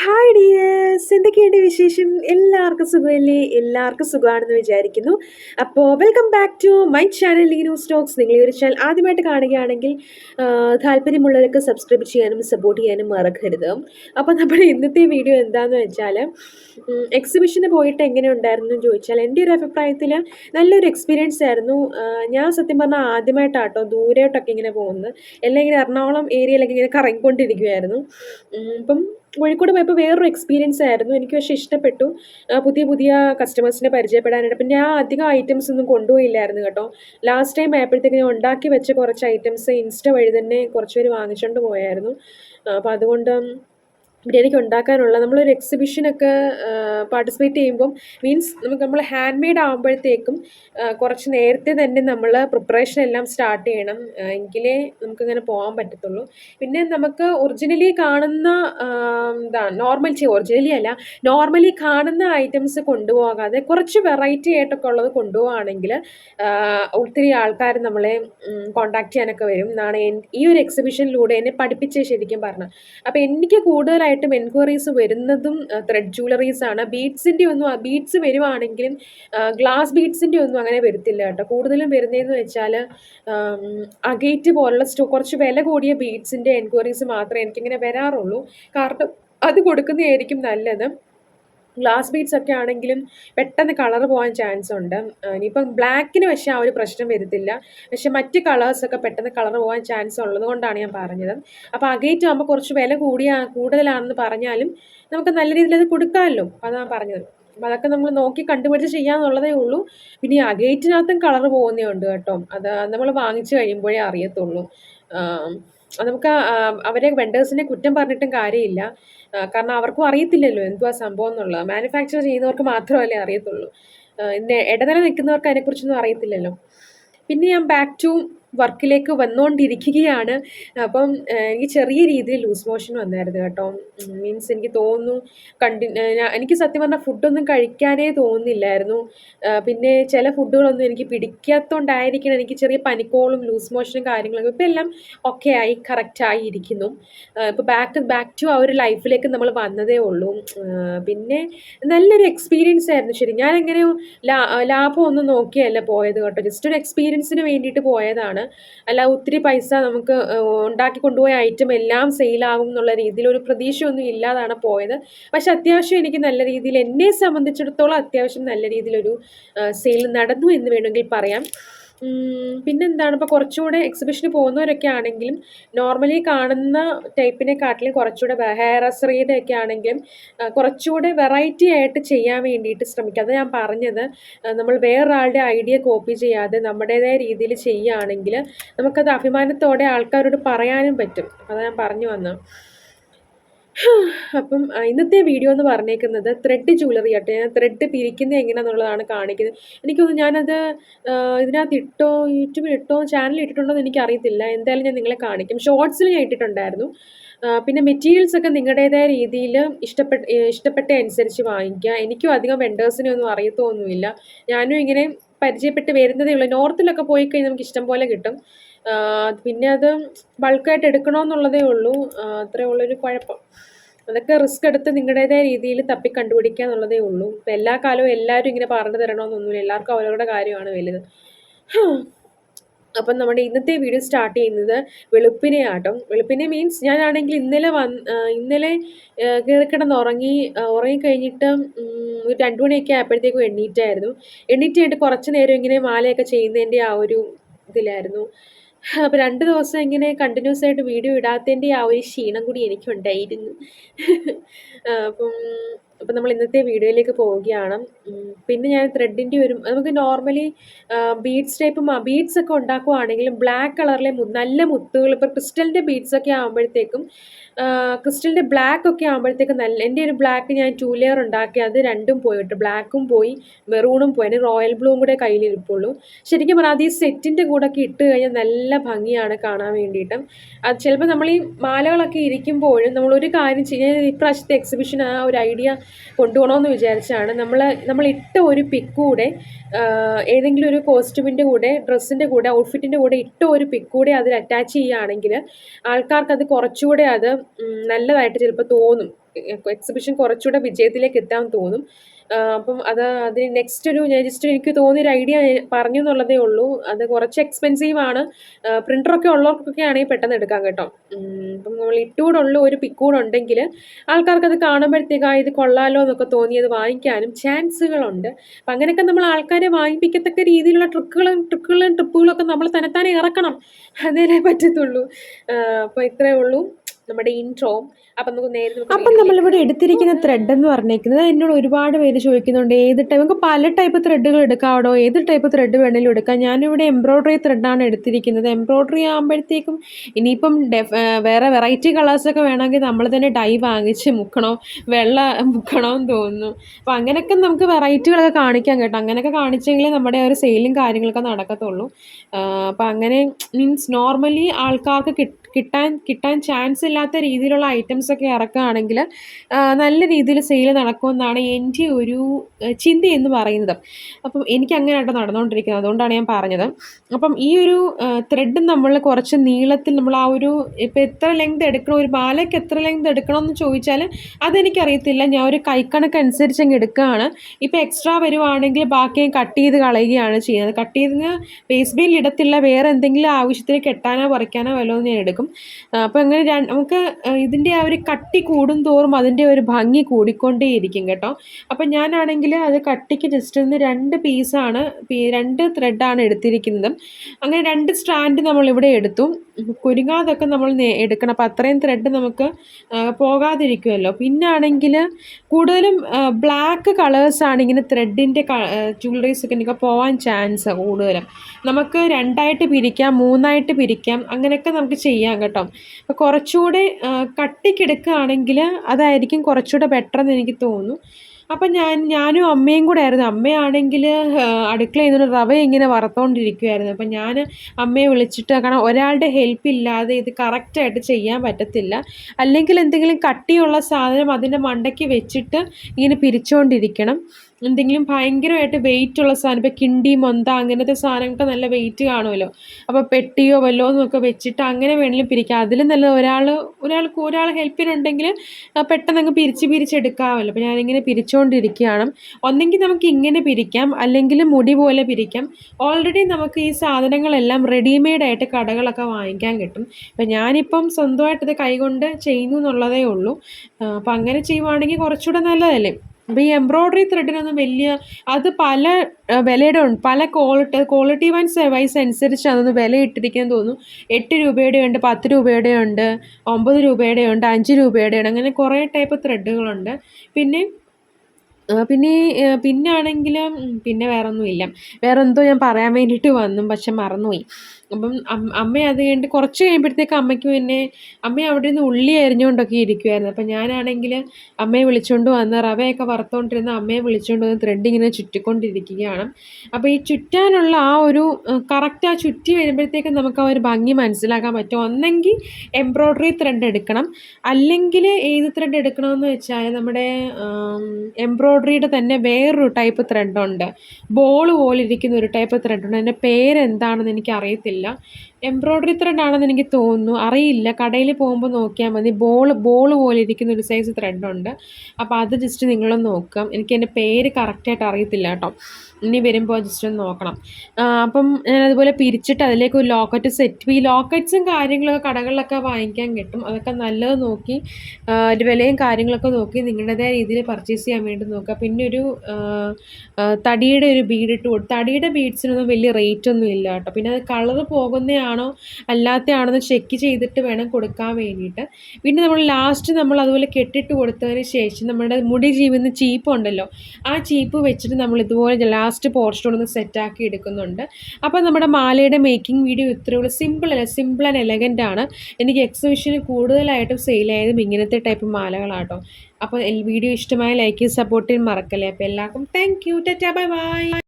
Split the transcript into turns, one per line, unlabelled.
hi dears എന്തൊക്കെയുണ്ട് വിശേഷം എല്ലാവർക്കും സുഖമല്ലേ എല്ലാവർക്കും സുഖമാണെന്ന് വിചാരിക്കുന്നു അപ്പോൾ welcome back to my channel Leenu stocks നിങ്ങൾ ഈ ഒരു ചാനൽ ആദ്യമായിട്ട് കാണുകയാണെങ്കിൽ താല്പര്യമുള്ളവർക്ക് സബ്സ്ക്രൈബ് ചെയ്യാനും സപ്പോർട്ട് ചെയ്യാനും മറക്കരുത് അപ്പോൾ നമ്മുടെ ഇന്നത്തെ വീഡിയോ എന്താണെന്ന് വെച്ചാൽ എക്സിബിഷന് പോയിട്ട് എങ്ങനെ ഉണ്ടായിരുന്നു എന്ന് ചോദിച്ചാൽ എൻ്റെ ഒരു അഭിപ്രായത്തിൽ നല്ലൊരു എക്സ്പീരിയൻസ് ആയിരുന്നു ഞാൻ സത്യം പറഞ്ഞാൽ ആദ്യമായിട്ടാട്ടോ ദൂരെയായിട്ടൊക്കെ ഇങ്ങനെ പോകുന്നത് എല്ലാം ഇങ്ങനെ എറണാകുളം ഏരിയയിലൊക്കെ ഇങ്ങനെ കറങ്ങിക്കൊണ്ടിരിക്കുമായിരുന്നു ഇപ്പം കോഴിക്കോട് പോയപ്പോൾ വേറൊരു എക്സ്പീരിയൻസ് ആയിരുന്നു എനിക്ക് പക്ഷേ ഇഷ്ടപ്പെട്ടു പുതിയ പുതിയ കസ്റ്റമേഴ്സിനെ പരിചയപ്പെടാനായിട്ട് പിന്നെ ആ അധികം ഐറ്റംസ് ഒന്നും കൊണ്ടുപോയില്ലായിരുന്നു കേട്ടോ ലാസ്റ്റ് ടൈം ആയപ്പോഴത്തേക്ക് ഞാൻ ഉണ്ടാക്കി വെച്ച കുറച്ച് ഐറ്റംസ് ഇൻസ്റ്റ വഴി തന്നെ കുറച്ച് പേര് വാങ്ങിച്ചുകൊണ്ട് പോയായിരുന്നു അപ്പോൾ അതുകൊണ്ട് ബിരിയാണിക്ക് ഉണ്ടാക്കാനുള്ള നമ്മളൊരു എക്സിബിഷനൊക്കെ പാർട്ടിസിപ്പേറ്റ് ചെയ്യുമ്പം മീൻസ് നമുക്ക് നമ്മൾ ഹാൻഡ് മെയ്ഡ് ആകുമ്പോഴത്തേക്കും കുറച്ച് നേരത്തെ തന്നെ നമ്മൾ പ്രിപ്പറേഷൻ എല്ലാം സ്റ്റാർട്ട് ചെയ്യണം എങ്കിലേ നമുക്കിങ്ങനെ പോകാൻ പറ്റത്തുള്ളൂ പിന്നെ നമുക്ക് ഒറിജിനലി കാണുന്ന എന്താ നോർമൽ ചെയ്യുക ഒറിജിനലി അല്ല നോർമലി കാണുന്ന ഐറ്റംസ് കൊണ്ടുപോകാതെ കുറച്ച് വെറൈറ്റി ആയിട്ടൊക്കെ ഉള്ളത് കൊണ്ടുപോവുകയാണെങ്കിൽ ഒത്തിരി ആൾക്കാർ നമ്മളെ കോണ്ടാക്ട് ചെയ്യാനൊക്കെ വരും എന്നാണ് ഈ ഒരു എക്സിബിഷനിലൂടെ എന്നെ പഠിപ്പിച്ചേ ശരിക്കും പറഞ്ഞു അപ്പോൾ എനിക്ക് കൂടുതലായിട്ട് കൂടുതലായിട്ടും എൻക്വയറീസ് വരുന്നതും ത്രെഡ് ജ്വല്ലറീസ് ആണ് ബീഡ്സിൻ്റെ ഒന്നും ബീഡ്സ് വരുവാണെങ്കിലും ഗ്ലാസ് ബീഡ്സിൻ്റെ ഒന്നും അങ്ങനെ വരുത്തില്ല കേട്ടോ കൂടുതലും വരുന്നതെന്ന് വെച്ചാൽ അഗേറ്റ് പോലുള്ള സ്റ്റോ കുറച്ച് വില കൂടിയ ബീഡ്സിൻ്റെ എൻക്വയറീസ് മാത്രമേ എനിക്കിങ്ങനെ വരാറുള്ളൂ കാരണം അത് കൊടുക്കുന്നതായിരിക്കും നല്ലത് ഗ്ലാസ് ബീഡ്സ് ഒക്കെ ആണെങ്കിലും പെട്ടെന്ന് കളർ പോകാൻ ചാൻസ് ഉണ്ട് ഇനിയിപ്പം ബ്ലാക്കിന് പക്ഷേ ആ ഒരു പ്രശ്നം വരുത്തില്ല പക്ഷേ മറ്റ് കളേഴ്സൊക്കെ പെട്ടെന്ന് കളർ പോകാൻ ചാൻസ് ഉള്ളതുകൊണ്ടാണ് ഞാൻ പറഞ്ഞത് അപ്പോൾ അകേറ്റ് ആകുമ്പോൾ കുറച്ച് വില കൂടിയ കൂടുതലാണെന്ന് പറഞ്ഞാലും നമുക്ക് നല്ല രീതിയിൽ അത് കൊടുക്കാമല്ലോ അപ്പോൾ ഞാൻ പറഞ്ഞത് അപ്പം അതൊക്കെ നമ്മൾ നോക്കി കണ്ടുപിടിച്ച് ചെയ്യാന്നുള്ളതേ ഉള്ളൂ പിന്നെ അകേറ്റിനകത്തും കളർ പോകുന്നേ ഉണ്ട് കേട്ടോ അത് നമ്മൾ വാങ്ങിച്ചു കഴിയുമ്പോഴേ അറിയത്തുള്ളൂ നമുക്ക് അവരെ വെണ്ടേഴ്സിനെ കുറ്റം പറഞ്ഞിട്ടും കാര്യമില്ല കാരണം അവർക്കും അറിയത്തില്ലല്ലോ എന്തുവാ സംഭവം എന്നുള്ളത് മാനുഫാക്ചർ ചെയ്യുന്നവർക്ക് മാത്രമല്ലേ അറിയത്തുള്ളൂ ഇന്ന് ഇടനില നിൽക്കുന്നവർക്ക് അതിനെക്കുറിച്ചൊന്നും അറിയത്തില്ലല്ലോ പിന്നെ ഞാൻ ബാക്ക് ടു വർക്കിലേക്ക് വന്നുകൊണ്ടിരിക്കുകയാണ് അപ്പം എനിക്ക് ചെറിയ രീതിയിൽ ലൂസ് മോഷൻ വന്നായിരുന്നു കേട്ടോ മീൻസ് എനിക്ക് തോന്നുന്നു കണ്ടി എനിക്ക് സത്യം പറഞ്ഞാൽ ഫുഡൊന്നും കഴിക്കാനേ തോന്നുന്നില്ലായിരുന്നു പിന്നെ ചില ഫുഡുകളൊന്നും എനിക്ക് പിടിക്കാത്തതുകൊണ്ടായിരിക്കണം എനിക്ക് ചെറിയ പനിക്കോളും ലൂസ് മോഷനും കാര്യങ്ങളൊക്കെ ഇപ്പം എല്ലാം ഓക്കെ ആയി കറക്റ്റായി ഇരിക്കുന്നു ഇപ്പോൾ ബാക്ക് ബാക്ക് ടു ആ ഒരു ലൈഫിലേക്ക് നമ്മൾ വന്നതേ ഉള്ളൂ പിന്നെ നല്ലൊരു എക്സ്പീരിയൻസ് ആയിരുന്നു ശരി ഞാൻ എങ്ങനെയോ ലാഭം ഒന്നും നോക്കിയല്ല പോയത് കേട്ടോ ജസ്റ്റ് ഒരു എക്സ്പീരിയൻസിന് വേണ്ടിയിട്ട് പോയതാണ് അല്ല ഒത്തിരി പൈസ നമുക്ക് ഉണ്ടാക്കി കൊണ്ടുപോയ ഐറ്റം എല്ലാം സെയിലാകും എന്നുള്ള രീതിയിൽ ഒരു പ്രതീക്ഷയൊന്നും ഇല്ലാതാണ് പോയത് പക്ഷെ അത്യാവശ്യം എനിക്ക് നല്ല രീതിയിൽ എന്നെ സംബന്ധിച്ചിടത്തോളം അത്യാവശ്യം നല്ല രീതിയിലൊരു സെയിൽ നടന്നു എന്ന് വേണമെങ്കിൽ പറയാം പിന്നെന്താണ് ഇപ്പോൾ കുറച്ചുകൂടെ എക്സിബിഷന് പോകുന്നവരൊക്കെ ആണെങ്കിലും നോർമലി കാണുന്ന ടൈപ്പിനെക്കാട്ടിലും കുറച്ചുകൂടെ ഹെയർ അസറിയതൊക്കെ ആണെങ്കിലും കുറച്ചുകൂടെ വെറൈറ്റി ആയിട്ട് ചെയ്യാൻ വേണ്ടിയിട്ട് ശ്രമിക്കുക അത് ഞാൻ പറഞ്ഞത് നമ്മൾ വേറൊരാളുടെ ഐഡിയ കോപ്പി ചെയ്യാതെ നമ്മുടേതായ രീതിയിൽ ചെയ്യുകയാണെങ്കിൽ നമുക്കത് അഭിമാനത്തോടെ ആൾക്കാരോട് പറയാനും പറ്റും അതാണ് ഞാൻ പറഞ്ഞു വന്നത് അപ്പം ഇന്നത്തെ വീഡിയോ എന്ന് പറഞ്ഞേക്കുന്നത് ത്രെഡ് ജ്വല്ലറി ആട്ടെ ഞാൻ ത്രെഡ് പിരിക്കുന്നത് എങ്ങനെയാണെന്നുള്ളതാണ് കാണിക്കുന്നത് എനിക്കൊന്ന് ഞാനത് ഇതിനകത്ത് ഇട്ടോ യൂട്യൂബിൽ ഇട്ടോ ചാനലിൽ ഇട്ടിട്ടുണ്ടോ എന്ന് എനിക്കറിയത്തില്ല എന്തായാലും ഞാൻ നിങ്ങളെ കാണിക്കും ഷോർട്സിൽ ഞാൻ ഇട്ടിട്ടുണ്ടായിരുന്നു പിന്നെ മെറ്റീരിയൽസ് ഒക്കെ നിങ്ങളുടേതായ രീതിയിൽ ഇഷ്ടപ്പെട്ട ഇഷ്ടപ്പെട്ട അനുസരിച്ച് വാങ്ങിക്കുക എനിക്കും അധികം വെണ്ടേഴ്സിനെ ഒന്നും അറിയത്തൊന്നുമില്ല ഞാനും ഇങ്ങനെ പരിചയപ്പെട്ട് വരുന്നതേ ഉള്ളൂ നോർത്തിലൊക്കെ പോയി കഴിഞ്ഞാൽ നമുക്ക് ഇഷ്ടം പോലെ കിട്ടും പിന്നെ അത് ബൾക്കായിട്ട് എടുക്കണമെന്നുള്ളതേ ഉള്ളൂ അത്രേ ഉള്ളൊരു കുഴപ്പം അതൊക്കെ റിസ്ക് എടുത്ത് നിങ്ങളുടേതായ രീതിയിൽ തപ്പി കണ്ടുപിടിക്കുക എന്നുള്ളതേ ഉള്ളൂ ഇപ്പം എല്ലാ കാലവും എല്ലാവരും ഇങ്ങനെ പറഞ്ഞു തരണമെന്നൊന്നുമില്ല എല്ലാവർക്കും അവരവരുടെ കാര്യമാണ് വലുത് അപ്പം നമ്മുടെ ഇന്നത്തെ വീഡിയോ സ്റ്റാർട്ട് ചെയ്യുന്നത് വെളുപ്പിനെ ആട്ടം വെളുപ്പിനെ മീൻസ് ഞാനാണെങ്കിൽ ഇന്നലെ വന്ന് ഇന്നലെ കയറി കിടന്ന് ഉറങ്ങി ഉറങ്ങിക്കഴിഞ്ഞിട്ട് ഒരു രണ്ട് മണിയൊക്കെ ആയപ്പോഴത്തേക്കും എണ്ണീറ്റായിരുന്നു എണ്ണീറ്റ് കഴിഞ്ഞിട്ട് കുറച്ച് നേരം ഇങ്ങനെ മാലയൊക്കെ ചെയ്യുന്നതിൻ്റെ ആ ഒരു ഇതിലായിരുന്നു അപ്പോൾ രണ്ട് ദിവസം ഇങ്ങനെ കണ്ടിന്യൂസ് ആയിട്ട് വീഡിയോ ഇടാത്തതിൻ്റെ ആ ഒരു ക്ഷീണം കൂടി എനിക്കുണ്ടായിരുന്നു അപ്പം അപ്പം നമ്മൾ ഇന്നത്തെ വീഡിയോയിലേക്ക് പോവുകയാണ് പിന്നെ ഞാൻ ത്രെഡിൻ്റെ ഒരു നമുക്ക് നോർമലി ബീഡ്സ് ടൈപ്പ് ബീഡ്സ് ഒക്കെ ഉണ്ടാക്കുവാണെങ്കിലും ബ്ലാക്ക് കളറിലെ നല്ല മുത്തുകൾ ഇപ്പോൾ ക്രിസ്റ്റലിൻ്റെ ബീഡ്സ് ഒക്കെ ആകുമ്പോഴത്തേക്കും ക്രിസ്റ്റലിൻ്റെ ബ്ലാക്ക് ഒക്കെ ആകുമ്പോഴത്തേക്കും നല്ല എൻ്റെ ഒരു ബ്ലാക്ക് ഞാൻ ടു ലെയർ ഉണ്ടാക്കി അത് രണ്ടും പോയിട്ട് ബ്ലാക്കും പോയി മെറൂണും പോയി അതിന് റോയൽ ബ്ലൂവും കൂടെ കയ്യിലിരിപ്പുള്ളൂ ശരിക്കും പറഞ്ഞാൽ അത് ഈ സെറ്റിൻ്റെ കൂടെ ഒക്കെ ഇട്ട് കഴിഞ്ഞാൽ നല്ല ഭംഗിയാണ് കാണാൻ വേണ്ടിയിട്ട് അത് ചിലപ്പോൾ നമ്മൾ ഈ മാലകളൊക്കെ ഇരിക്കുമ്പോഴും നമ്മൾ ഒരു കാര്യം ചെയ്യാൻ ഇപ്രാവശ്യത്തെ എക്സിബിഷൻ ആ ഒരു ഐഡിയ കൊണ്ടുപോകണമെന്ന് വിചാരിച്ചാണ് നമ്മൾ നമ്മൾ ഇട്ട ഒരു പിക്ക് കൂടെ ഏതെങ്കിലും ഒരു കോസ്റ്റ്യൂമിൻ്റെ കൂടെ ഡ്രസ്സിൻ്റെ കൂടെ ഔട്ട്ഫിറ്റിൻ്റെ കൂടെ ഇട്ട ഒരു പിക്ക് കൂടെ അതിൽ അറ്റാച്ച് ചെയ്യുകയാണെങ്കിൽ ആൾക്കാർക്ക് അത് കുറച്ചുകൂടെ അത് നല്ലതായിട്ട് ചിലപ്പോൾ തോന്നും എക്സിബിഷൻ കുറച്ചുകൂടെ വിജയത്തിലേക്ക് എത്താൻ തോന്നും അപ്പം അത് അതിന് നെക്സ്റ്റ് ഒരു ഞാൻ ജസ്റ്റ് എനിക്ക് തോന്നിയൊരു ഐഡിയ പറഞ്ഞു എന്നുള്ളതേ ഉള്ളൂ അത് കുറച്ച് എക്സ്പെൻസീവ് ആണ് പ്രിന്ററൊക്കെ ഉള്ളവർക്കൊക്കെ ആണെങ്കിൽ പെട്ടെന്ന് എടുക്കാം കേട്ടോ അപ്പം നമ്മൾ ഉള്ള ഒരു പിക്കൂടെ ഉണ്ടെങ്കിൽ ആൾക്കാർക്ക് അത് കാണുമ്പോഴത്തേക്ക് ഇത് കൊള്ളാലോ എന്നൊക്കെ തോന്നിയത് വാങ്ങിക്കാനും ചാൻസുകളുണ്ട് അപ്പം അങ്ങനെയൊക്കെ നമ്മൾ ആൾക്കാരെ വാങ്ങിപ്പിക്കത്തക്ക രീതിയിലുള്ള ട്രിക്കുകളും ട്രിക്കുകളും ട്രിപ്പുകളും ഒക്കെ നമ്മൾ തന്നെത്താനെ ഇറക്കണം അതേ പറ്റത്തുള്ളൂ അപ്പോൾ ഇത്രയേ ഉള്ളൂ നമ്മുടെ ഇൻട്രോ അപ്പം നമുക്ക് നേരെ അപ്പം നമ്മളിവിടെ എടുത്തിരിക്കുന്ന ത്രെഡ് എന്ന് പറഞ്ഞേക്കുന്നത് എന്നോട് ഒരുപാട് പേര് ചോദിക്കുന്നുണ്ട് ഏത് ടൈപ്പ് നമുക്ക് പല ടൈപ്പ് ത്രെഡുകൾ എടുക്കാവോ ഏത് ടൈപ്പ് ത്രെഡ് വേണേലും എടുക്കാം ഞാനിവിടെ എംബ്രോയ്ഡറി ത്രെഡാണ് എടുത്തിരിക്കുന്നത് എംബ്രോയ്ഡറി ആകുമ്പോഴത്തേക്കും ഇനിയിപ്പം വേറെ വെറൈറ്റി കളേഴ്സൊക്കെ വേണമെങ്കിൽ നമ്മൾ തന്നെ ഡൈ വാങ്ങിച്ച് മുക്കണോ വെള്ള മുക്കണോ എന്ന് തോന്നുന്നു അപ്പം അങ്ങനെയൊക്കെ നമുക്ക് വെറൈറ്റികളൊക്കെ കാണിക്കാം കേട്ടോ അങ്ങനെയൊക്കെ കാണിച്ചെങ്കിലേ നമ്മുടെ ഒരു സെയിലും കാര്യങ്ങളൊക്കെ നടക്കത്തുള്ളൂ അപ്പം അങ്ങനെ മീൻസ് നോർമലി ആൾക്കാർക്ക് കിട്ടാൻ കിട്ടാൻ ചാൻസ് ഇല്ലാത്ത രീതിയിലുള്ള ഐറ്റംസ് ഒക്കെ ഇറക്കുകയാണെങ്കിൽ നല്ല രീതിയിൽ സെയിൽ നടക്കുമെന്നാണ് എൻ്റെ ഒരു എന്ന് പറയുന്നത് അപ്പം എനിക്ക് അങ്ങനെ ആയിട്ട് നടന്നുകൊണ്ടിരിക്കുന്നത് അതുകൊണ്ടാണ് ഞാൻ പറഞ്ഞത് അപ്പം ഈ ഒരു ത്രെഡ് നമ്മൾ കുറച്ച് നീളത്തിൽ നമ്മൾ ആ ഒരു ഇപ്പം എത്ര ലെങ്ത് എടുക്കണം ഒരു മാലയ്ക്ക് എത്ര ലെങ്ത് എടുക്കണം എന്ന് ചോദിച്ചാൽ അതെനിക്കറിയത്തില്ല ഞാൻ ഒരു കൈക്കണക്ക് അനുസരിച്ച് അങ്ങ് എടുക്കുകയാണ് ഇപ്പം എക്സ്ട്രാ വരുവാണെങ്കിൽ ബാക്കിയും കട്ട് ചെയ്ത് കളയുകയാണ് ചെയ്യുന്നത് കട്ട് ചെയ്ത് വേസ്റ്റ് ഇടത്തില്ല വേറെ എന്തെങ്കിലും ആവശ്യത്തിന് കെട്ടാനോ പറിക്കാനോ വല്ലതും ഞാൻ എടുക്കും കാണും അപ്പോൾ അങ്ങനെ നമുക്ക് ഇതിൻ്റെ ആ ഒരു കട്ടി കൂടും തോറും അതിൻ്റെ ഒരു ഭംഗി കൂടിക്കൊണ്ടേയിരിക്കും കേട്ടോ അപ്പോൾ ഞാനാണെങ്കിൽ അത് കട്ടിക്ക് ജസ്റ്റ് ഒന്ന് രണ്ട് പീസാണ് രണ്ട് ത്രെഡാണ് എടുത്തിരിക്കുന്നത് അങ്ങനെ രണ്ട് സ്ട്രാൻഡ് നമ്മളിവിടെ എടുത്തു കുരുങ്ങാതൊക്കെ നമ്മൾ എടുക്കണം അപ്പോൾ അത്രയും ത്രെഡ് നമുക്ക് പോകാതിരിക്കുമല്ലോ പിന്നാണെങ്കിൽ കൂടുതലും ബ്ലാക്ക് കളേഴ്സാണ് ഇങ്ങനെ ത്രെഡിൻ്റെ ജ്വല്ലറീസൊക്കെ എനിക്ക് പോകാൻ ചാൻസ് കൂടുതലും നമുക്ക് രണ്ടായിട്ട് പിരിക്കാം മൂന്നായിട്ട് പിരിക്കാം അങ്ങനെയൊക്കെ നമുക്ക് ചെയ്യാം കേട്ടോ അപ്പോൾ കുറച്ചുകൂടെ കട്ടിക്കെടുക്കുകയാണെങ്കിൽ അതായിരിക്കും കുറച്ചുകൂടെ ബെറ്റർ എന്ന് എനിക്ക് തോന്നുന്നു അപ്പം ഞാൻ ഞാനും അമ്മയും കൂടെ ആയിരുന്നു അമ്മയാണെങ്കിൽ അടുക്കളയിൽ നിന്ന് റവ ഇങ്ങനെ വറുത്തോണ്ടിരിക്കുമായിരുന്നു അപ്പം ഞാൻ അമ്മയെ വിളിച്ചിട്ട് കാരണം ഒരാളുടെ ഹെൽപ്പ് ഇല്ലാതെ ഇത് കറക്റ്റായിട്ട് ചെയ്യാൻ പറ്റത്തില്ല അല്ലെങ്കിൽ എന്തെങ്കിലും കട്ടിയുള്ള സാധനം അതിൻ്റെ മണ്ടയ്ക്ക് വെച്ചിട്ട് ഇങ്ങനെ പിരിച്ചുകൊണ്ടിരിക്കണം എന്തെങ്കിലും ഭയങ്കരമായിട്ട് വെയിറ്റ് ഉള്ള സാധനം ഇപ്പോൾ കിണ്ടി മൊന്ത അങ്ങനത്തെ സാധനങ്ങൾക്ക് നല്ല വെയിറ്റ് കാണുമല്ലോ അപ്പോൾ പെട്ടിയോ വല്ലോ എന്നൊക്കെ വെച്ചിട്ട് അങ്ങനെ വേണമെങ്കിലും പിരിക്കാം അതിൽ നല്ല ഒരാൾ ഒരാൾക്ക് ഒരാൾ ഹെൽപ്പിനുണ്ടെങ്കിൽ പെട്ടെന്ന് അങ്ങ് പിരിച്ച് പിരിച്ചെടുക്കാമല്ലോ അപ്പോൾ ഞാനിങ്ങനെ പിരിച്ചുകൊണ്ടിരിക്കുകയാണ് ഒന്നെങ്കിൽ നമുക്ക് ഇങ്ങനെ പിരിക്കാം അല്ലെങ്കിൽ മുടി പോലെ പിരിക്കാം ഓൾറെഡി നമുക്ക് ഈ സാധനങ്ങളെല്ലാം റെഡിമെയ്ഡായിട്ട് കടകളൊക്കെ വാങ്ങിക്കാൻ കിട്ടും അപ്പം ഞാനിപ്പം സ്വന്തമായിട്ട് ഇത് കൈകൊണ്ട് ചെയ്യുന്നു എന്നുള്ളതേ ഉള്ളൂ അപ്പം അങ്ങനെ ചെയ്യുവാണെങ്കിൽ കുറച്ചുകൂടെ നല്ലതല്ലേ അപ്പം ഈ എംബ്രോയ്ഡറി ത്രെഡിനൊന്നും വലിയ അത് പല വിലയുടെ ഉണ്ട് പല ക്വാളിറ്റി ക്വാളിറ്റി വൈസ് വൈസ് അനുസരിച്ച് അതൊന്ന് വില ഇട്ടിരിക്കാൻ തോന്നുന്നു എട്ട് രൂപയുടെ ഉണ്ട് പത്ത് രൂപയുടെ ഉണ്ട് ഒമ്പത് രൂപയുടെ ഉണ്ട് അഞ്ച് രൂപയുടെ ഉണ്ട് അങ്ങനെ കുറേ ടൈപ്പ് ത്രെഡുകളുണ്ട് പിന്നെ പിന്നെ പിന്നെ ആണെങ്കിലും പിന്നെ വേറൊന്നുമില്ല വേറെന്തോ ഞാൻ പറയാൻ വേണ്ടിയിട്ട് വന്നു പക്ഷെ മറന്നുപോയി അപ്പം അമ്മ അത് കഴിഞ്ഞിട്ട് കുറച്ച് കഴിയുമ്പോഴത്തേക്ക് അമ്മയ്ക്ക് പിന്നെ അമ്മ അവിടെ നിന്ന് ഉള്ളി അരിഞ്ഞുകൊണ്ടൊക്കെ ഇരിക്കുമായിരുന്നു അപ്പം ഞാനാണെങ്കിൽ അമ്മയെ വിളിച്ചുകൊണ്ട് വന്ന് റവയൊക്കെ വറുത്തോണ്ടിരുന്ന അമ്മയെ വിളിച്ചുകൊണ്ട് വന്ന് ത്രെഡ് ഇങ്ങനെ ചുറ്റിക്കൊണ്ടിരിക്കുകയാണ് അപ്പോൾ ഈ ചുറ്റാനുള്ള ആ ഒരു കറക്റ്റ് ആ ചുറ്റി വരുമ്പോഴത്തേക്ക് നമുക്ക് ആ ഒരു ഭംഗി മനസ്സിലാക്കാൻ പറ്റും ഒന്നെങ്കിൽ എംബ്രോയ്ഡറി ത്രെഡ് എടുക്കണം അല്ലെങ്കിൽ ഏത് ത്രെഡ് എടുക്കണമെന്ന് വെച്ചാൽ നമ്മുടെ എംബ്രോയ്ഡറിയുടെ തന്നെ വേറൊരു ടൈപ്പ് ത്രെഡുണ്ട് ബോൾ പോലെ ഇരിക്കുന്ന ഒരു ടൈപ്പ് ത്രെഡുണ്ട് അതിൻ്റെ പേരെന്താണെന്ന് എനിക്ക് അറിയത്തില്ല കാര്യമില്ല എംബ്രോയ്ഡറി ആണെന്ന് എനിക്ക് തോന്നുന്നു അറിയില്ല കടയിൽ പോകുമ്പോൾ നോക്കിയാൽ മതി ബോൾ ബോൾ പോലെ ഇരിക്കുന്ന ഒരു സൈസ് ത്രെഡുണ്ട് അപ്പോൾ അത് ജസ്റ്റ് നിങ്ങളൊന്ന് നോക്കാം എനിക്ക് എൻ്റെ പേര് കറക്റ്റായിട്ട് അറിയത്തില്ല കേട്ടോ ഇനി വരുമ്പോൾ ജസ്റ്റ് ഒന്ന് നോക്കണം അപ്പം ഞാൻ അതുപോലെ പിരിച്ചിട്ട് അതിലേക്ക് ഒരു ലോക്കറ്റ് സെറ്റ് ഈ ലോക്കറ്റ്സും കാര്യങ്ങളൊക്കെ കടകളിലൊക്കെ വാങ്ങിക്കാൻ കിട്ടും അതൊക്കെ നല്ലത് നോക്കി ഒരു വിലയും കാര്യങ്ങളൊക്കെ നോക്കി നിങ്ങളുടേതായ രീതിയിൽ പർച്ചേസ് ചെയ്യാൻ വേണ്ടി നോക്കുക പിന്നെ ഒരു തടിയുടെ ഒരു ബീഡ് ഇട്ട് തടിയുടെ ബീഡ്സിനൊന്നും വലിയ റേറ്റ് ഒന്നും ഇല്ല കേട്ടോ പിന്നെ അത് കളർ പോകുന്നതാണ് ആണോ അല്ലാത്തയാണോ എന്ന് ചെക്ക് ചെയ്തിട്ട് വേണം കൊടുക്കാൻ വേണ്ടിയിട്ട് പിന്നെ നമ്മൾ ലാസ്റ്റ് നമ്മൾ അതുപോലെ കെട്ടിട്ട് കൊടുത്തതിന് ശേഷം നമ്മുടെ മുടി ചീവുന്ന ചീപ്പ് ഉണ്ടല്ലോ ആ ചീപ്പ് വെച്ചിട്ട് നമ്മൾ ഇതുപോലെ ലാസ്റ്റ് പോർഷനോടൊന്ന് സെറ്റാക്കി എടുക്കുന്നുണ്ട് അപ്പോൾ നമ്മുടെ മാലയുടെ മേക്കിംഗ് വീഡിയോ ഇത്രയുള്ള സിമ്പിൾ അല്ല സിമ്പിൾ ആൻഡ് എലഗൻ്റ് ആണ് എനിക്ക് എക്സിബിഷന് കൂടുതലായിട്ടും സെയിലായതും ഇങ്ങനത്തെ ടൈപ്പ് മാലകളാട്ടോ അപ്പോൾ വീഡിയോ ഇഷ്ടമായ ലൈക്ക് സപ്പോർട്ടും മറക്കല്ലേ അപ്പോൾ എല്ലാവർക്കും thank you tata bye by